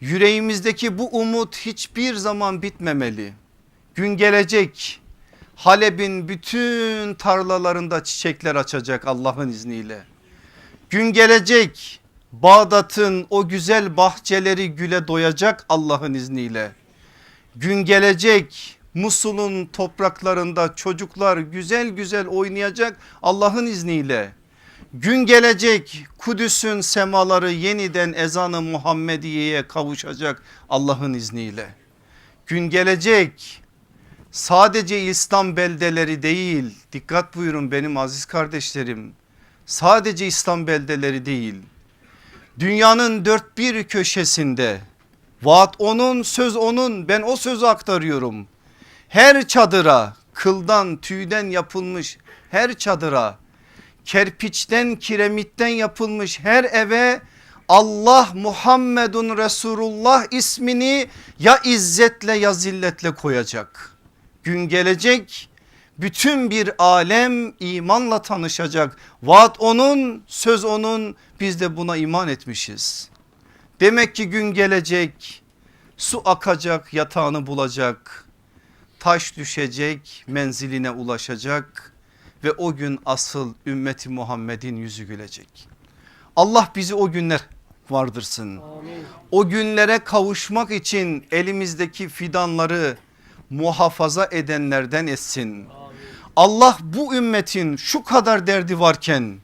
Yüreğimizdeki bu umut hiçbir zaman bitmemeli. Gün gelecek Halep'in bütün tarlalarında çiçekler açacak Allah'ın izniyle. Gün gelecek Bağdat'ın o güzel bahçeleri güle doyacak Allah'ın izniyle. Gün gelecek Musul'un topraklarında çocuklar güzel güzel oynayacak Allah'ın izniyle. Gün gelecek Kudüs'ün semaları yeniden ezanı Muhammediye'ye kavuşacak Allah'ın izniyle. Gün gelecek sadece İslam beldeleri değil dikkat buyurun benim aziz kardeşlerim sadece İslam beldeleri değil dünyanın dört bir köşesinde vaat onun söz onun ben o sözü aktarıyorum her çadıra kıldan tüyden yapılmış her çadıra kerpiçten kiremitten yapılmış her eve Allah Muhammedun Resulullah ismini ya izzetle ya zilletle koyacak. Gün gelecek bütün bir alem imanla tanışacak. Vaat onun söz onun biz de buna iman etmişiz. Demek ki gün gelecek su akacak yatağını bulacak. Taş düşecek menziline ulaşacak ve o gün asıl ümmeti Muhammed'in yüzü gülecek. Allah bizi o günler vardırsın. O günlere kavuşmak için elimizdeki fidanları muhafaza edenlerden etsin. Allah bu ümmetin şu kadar derdi varken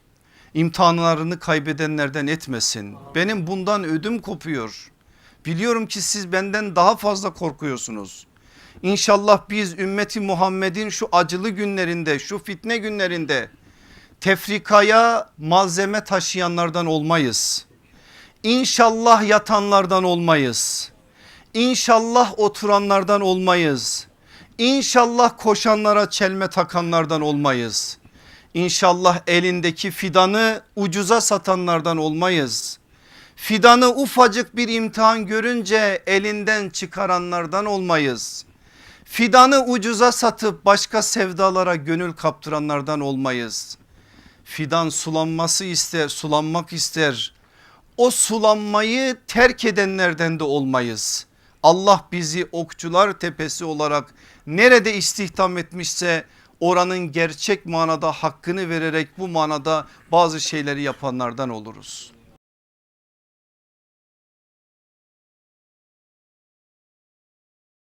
imtihanlarını kaybedenlerden etmesin. Benim bundan ödüm kopuyor. Biliyorum ki siz benden daha fazla korkuyorsunuz. İnşallah biz ümmeti Muhammed'in şu acılı günlerinde şu fitne günlerinde tefrikaya malzeme taşıyanlardan olmayız. İnşallah yatanlardan olmayız. İnşallah oturanlardan olmayız. İnşallah koşanlara çelme takanlardan olmayız. İnşallah elindeki fidanı ucuza satanlardan olmayız. Fidanı ufacık bir imtihan görünce elinden çıkaranlardan olmayız. Fidanı ucuza satıp başka sevdalara gönül kaptıranlardan olmayız. Fidan sulanması ister, sulanmak ister. O sulanmayı terk edenlerden de olmayız. Allah bizi okçular tepesi olarak nerede istihdam etmişse oranın gerçek manada hakkını vererek bu manada bazı şeyleri yapanlardan oluruz.